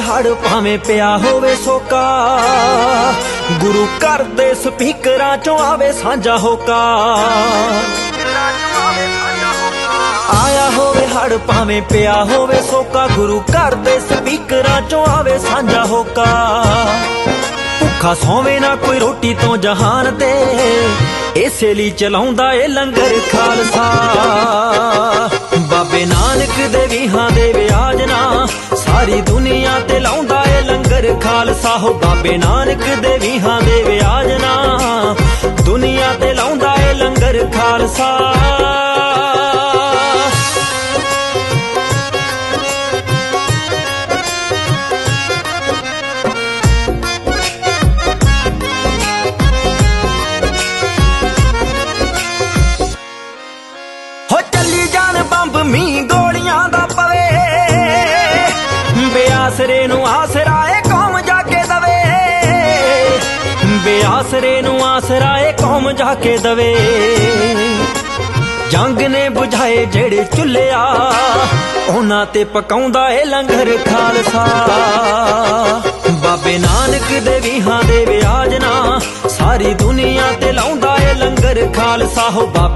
ਹੜ ਭਾਵੇਂ ਪਿਆ ਹੋਵੇ ਸੋਕਾ, ਗੁਰੂ ਘਰ ਦੇ ਸਪੀਕਰਾਂ ਚੋਂ ਆਵੇ ਸਾਂਝਾ ਹੋਕਾ। ਆਇਆ ਹੋਵੇ ਹੜ ਭਾਵੇਂ ਪਿਆ ਹੋਵੇ ਸੋਕਾ, ਗੁਰੂ ਘਰ ਦੇ ਸਪੀਕਰਾਂ ਚੋਂ ਆਵੇ ਸਾਂਝਾ ਹੋਕਾ। ਭੁੱਖਾ ਸੋਵੇ ਨਾ ਕੋਈ ਰੋਟੀ ਤੋਂ ਜਹਾਨ ਤੇ, ਇਸੇ ਲਈ ਚਲਾਉਂਦਾ ਏ ਲੰਗਰ ਖਾਲਸਾ। ਹੋ ਬਾਬੇ ਨਾਨਕ ਦੇ ਵੀਹਾਂ ਦੇ ਵਿਆਜਨਾ ਦੁਨੀਆ ਤੇ ਲਾਉਂਦਾ ਏ ਲੰਗਰ ਖਾਲਸਾ। ਹੋ ਚੱਲੀ ਜਾਣ ਬੰਬ ਮੀ ਗੋਲੀਆਂ ਦਾ ਪਵੇ। ਬੇਆਸਰੇ ਨੂੰ ਆਸਰੇ ਆਸਰਾ ਏ ਕੌਮ ਜਾ ਕੇ ਦਵੇ। ਜੰਗ ਨੇ 부ਝਾਏ ਜਿਹੜੇ ਚੁੱਲਿਆ ਉਹਨਾਂ ਤੇ ਪਕਾਉਂਦਾ ਏ ਲੰਗਰ ਖਾਲਸਾ। ਬਾਬੇ ਨਾਨਕ ਦੇ ਵੀਹਾਂ ਦੇ ਵਿਆਜਨਾ ਸਾਰੀ ਦੁਨੀਆ ਤੇ ਲਾਉਂਦਾ ਏ ਲੰਗਰ ਖਾਲਸਾ। ਹੋ ਬਾਬੇ